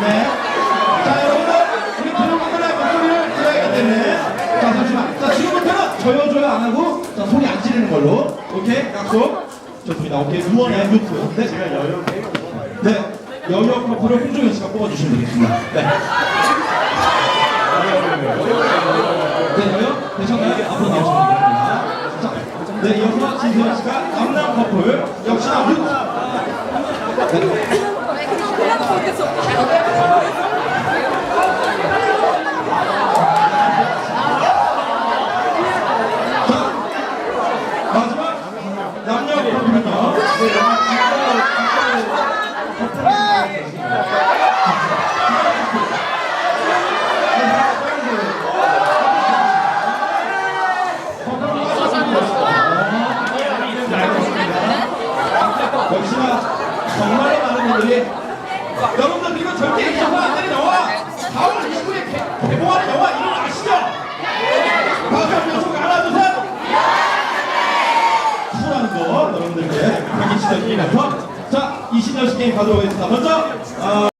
네. 자, 여러분, 우리 프로그램의 목소리를 들어야기 때문에. 자, 잠시만. 자, 지금부터는 저요, 저요 안 하고, 자, 소리 안 지르는 걸로. 오케이? 약속. 좋습니다. 오케이. 누워내 루프. 네. 제가 여유. 네. 여유 커플을 홍종현 씨가 뽑아주시면 되겠습니다. 네. 네, 여유 되셨나요? 앞으로 나오시면 됩니다. 자, 네, 이어서 진수현 씨가 남남 커플, 역시나 루프. 네. 역시나 정말로 많은 분들이 여러분들 이거 절대 얘기하면 안 되는 영화 4월 29일에 개, 개봉하는 영화 이름 아시죠? 한번 속 알아두세요 수라는 거 여러분들께 경기 시작이면서 자 20년씩 게임 가져오겠습니다. 먼저 어,